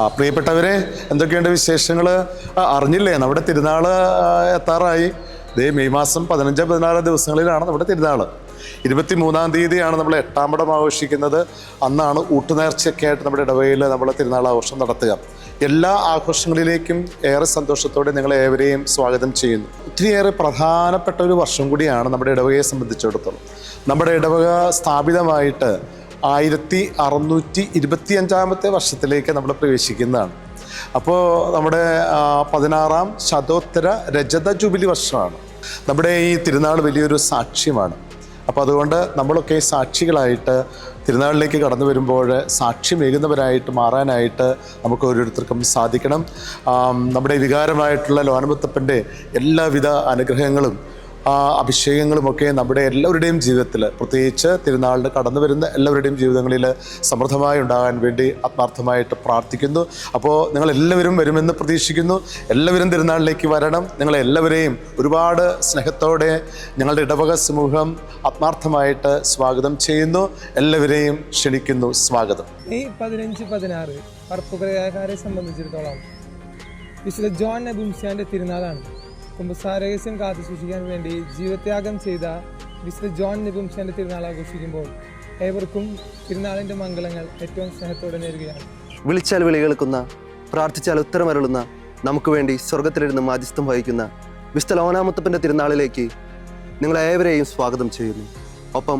ആ പ്രിയപ്പെട്ടവരെ എന്തൊക്കെയുണ്ട് വിശേഷങ്ങൾ അറിഞ്ഞില്ലേ നമ്മുടെ തിരുനാൾ എത്താറായി. ദേ മെയ് മാസം പതിനഞ്ച് പതിനാറ് ദിവസങ്ങളിലാണ് നമ്മുടെ തിരുനാൾ ഇരുപത്തി മൂന്നാം തീയതിയാണ് നമ്മൾ എട്ടാം പടം ആഘോഷിക്കുന്നത്. അന്നാണ് ഊട്ടുനേർച്ചയൊക്കെ ആയിട്ട് നമ്മുടെ ഇടവകയിൽ നമ്മൾ തിരുനാൾ ആഘോഷം നടത്തുക. എല്ലാ ആഘോഷങ്ങളിലേക്കും ഏറെ സന്തോഷത്തോടെ നിങ്ങളെ ഏവരെയും സ്വാഗതം ചെയ്യുന്നു. ഒത്തിരിയേറെ പ്രധാനപ്പെട്ട ഒരു വർഷം കൂടിയാണ് നമ്മുടെ ഇടവകയെ സംബന്ധിച്ചിടത്തോളം. നമ്മുടെ ഇടവക സ്ഥാപിതമായിട്ട് ആയിരത്തി അറുന്നൂറ്റി ഇരുപത്തി അഞ്ചാമത്തെ വർഷത്തിലേക്ക് നമ്മൾ പ്രവേശിക്കുന്നതാണ്. അപ്പോൾ നമ്മുടെ പതിനാറാം ശതോത്തര രജത ജൂബിലി വർഷമാണ്. നമ്മുടെ ഈ തിരുനാൾ വലിയൊരു സാക്ഷ്യമാണ്. അപ്പോൾ അതുകൊണ്ട് നമ്മളൊക്കെ സാക്ഷികളായിട്ട് തിരുനാളിലേക്ക് കടന്നു വരുമ്പോൾ സാക്ഷ്യമേകുന്നവരായിട്ട് മാറാനായിട്ട് നമുക്ക് ഓരോരുത്തർക്കും സാധിക്കണം. നമ്മുടെ വികാരമായിട്ടുള്ള ലോനമുത്തപ്പന്റെ എല്ലാവിധ അനുഗ്രഹങ്ങളും അഭിഷേകങ്ങളുമൊക്കെ നമ്മുടെ എല്ലാവരുടെയും ജീവിതത്തിൽ പ്രത്യേകിച്ച് തിരുനാളിന് കടന്നു വരുന്ന എല്ലാവരുടെയും ജീവിതങ്ങളിൽ സമൃദ്ധമായി ഉണ്ടാകാൻ വേണ്ടി ആത്മാർത്ഥമായിട്ട് പ്രാർത്ഥിക്കുന്നു. അപ്പോൾ നിങ്ങൾ എല്ലാവരും വരുമെന്ന് പ്രതീക്ഷിക്കുന്നു. എല്ലാവരും തിരുനാളിലേക്ക് വരണം. നിങ്ങളെല്ലാവരെയും ഒരുപാട് സ്നേഹത്തോടെ ഞങ്ങളുടെ ഇടവക സമൂഹം ആത്മാർത്ഥമായിട്ട് സ്വാഗതം ചെയ്യുന്നു. എല്ലാവരെയും ക്ഷണിക്കുന്നു സ്വാഗതം. ഈ പതിനഞ്ച് പതിനാറ് പറപ്പുകാരെ സംബന്ധിച്ചിടത്തോളം വിശുദ്ധ ജോൺ നബുംസ്യാന്റെ തിരുനാളാണ്. കുമ്പസാരഹസ്യം കാത്തു സൂക്ഷിക്കാൻ വേണ്ടി ജീവത്യാഗം ചെയ്ത വിശുദ്ധ ജോൺ നബുംസ്യാന്റെ തിരുനാൾ ആഘോഷിക്കുമ്പോൾ ഏവർക്കും തിരുനാളിന്റെ മംഗളങ്ങൾ ഏറ്റവും സ്നേഹത്തോടെ നേരുകയാണ്. വിളിച്ചാൽ വിളി കേൾക്കുന്ന പ്രാർത്ഥിച്ചാൽ ഉത്തരമരുളുന്ന നമുക്ക് വേണ്ടി സ്വർഗത്തിലിരുന്ന് മാധ്യസ്ഥം വഹിക്കുന്ന വിശുദ്ധ ലോനാമുത്തപ്പന്റെ തിരുനാളിലേക്ക് നിങ്ങളെ ഏവരെയും സ്വാഗതം ചെയ്യുന്നു. ഒപ്പം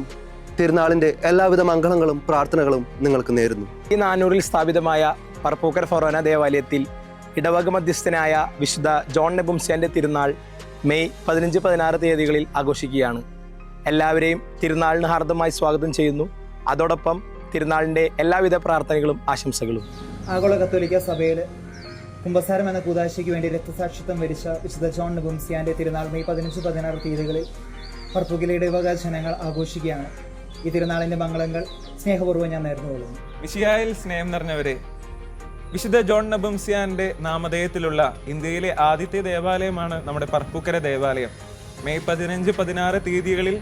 തിരുനാളിന്റെ എല്ലാവിധ മംഗളങ്ങളും പ്രാർത്ഥനകളും നിങ്ങൾക്ക് നേരുന്നു. ഈ നാനൂറിൽ സ്ഥാപിതമായ പറപ്പൂക്കർ ഫൊറോന ദേവാലയത്തിൽ ഇടവക മധ്യസ്ഥനായ വിശുദ്ധ ജോൺ നെബുംസ്യാന്റെ തിരുനാൾ മെയ് പതിനഞ്ച് പതിനാറ് തീയതികളിൽ ആഘോഷിക്കുകയാണ്. എല്ലാവരെയും തിരുനാളിന് ഹാർദമായി സ്വാഗതം ചെയ്യുന്നു. അതോടൊപ്പം തിരുനാളിന്റെ എല്ലാവിധ പ്രാർത്ഥനകളും ആശംസകളും. ആഗോള കത്തോലിക്ക സഭയിൽ കുംഭസാരം എന്ന കൂതാശയ്ക്ക് വേണ്ടി രക്തസാക്ഷിത്വം വരിച്ച വിശുദ്ധ ജോൺ നെബുംസിയാന്റെ തിരുനാൾ മെയ് പതിനഞ്ച് പതിനാറ് തീയതികളിൽ പർപ്പുകിലയുടെ ഇടവക ജനങ്ങൾ ആഘോഷിക്കുകയാണ്. ഈ തിരുനാളിന്റെ മംഗളങ്ങൾ സ്നേഹപൂർവം ഞാൻ നേർന്നു കൊള്ളുന്നു മിശിഹായിൽ സ്നേഹം നിറഞ്ഞവരെ വിശുദ്ധ ജോൺ നബംസിയാന്റെ നാമധേയത്തിലുള്ള ഇന്ത്യയിലെ ആദ്യത്തെ ദേവാലയമാണ് നമ്മുടെ പർപ്പുക്കര ദേവാലയം. മെയ് പതിനഞ്ച് പതിനാറ് തീയതികളിൽ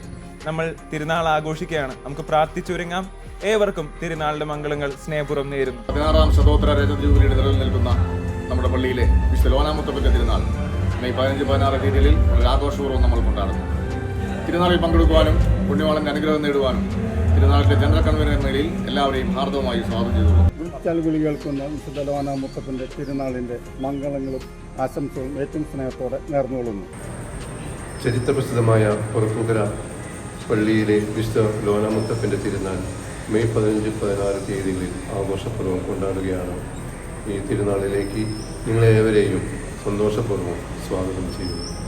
നമ്മൾ തിരുനാൾ ആഘോഷിക്കുകയാണ്. നമുക്ക് പ്രാർത്ഥിച്ചൊരുങ്ങാം. ഏവർക്കും തിരുനാളിന്റെ മംഗളങ്ങൾ സ്നേഹപൂർവം നേരുന്നു. പതിനാറാം ശതോത്തര രജതജൂബിലിയുടെ നിൽക്കുന്ന നമ്മുടെ പള്ളിയിലെ വിശുദ്ധ തിരുനാൾ മെയ് പതിനഞ്ച് പതിനാറ് തീയതികളിൽ വളരെ ആഘോഷപൂർവം നമ്മൾ കൊണ്ടാടുന്നു. തിരുനാളിൽ പങ്കെടുക്കുവാനും പുണ്യവാളന്റെ അനുഗ്രഹം നേടുവാനും തിരുനാളിന്റെ ജനറൽ കൺവീനർ എന്ന നിലയിൽ എല്ലാവരെയും ഹാർദവമായി സ്വാഗതം ചെയ്തു ഗുളി കേൾക്കുന്ന വിശുദ്ധ ലോന മുത്തപ്പന്റെ തിരുനാളിന്റെ മംഗളങ്ങളും ആശംസകളും ഏറ്റവും സ്നേഹത്തോടെ നേർന്നുകൊള്ളുന്നു. ചരിത്രപ്രസിദ്ധമായ പുറത്തുകര പള്ളിയിലെ വിശുദ്ധ ലോനാമുത്തപ്പന്റെ തിരുനാൾ മെയ് പതിനഞ്ച് പതിനാറ് തീയതികളിൽ ആഘോഷപൂർവം കൊണ്ടാടുകയാണ്. ഈ തിരുനാളിലേക്ക് നിങ്ങളേവരെയും സന്തോഷപൂർവം സ്വാഗതം ചെയ്യുന്നു.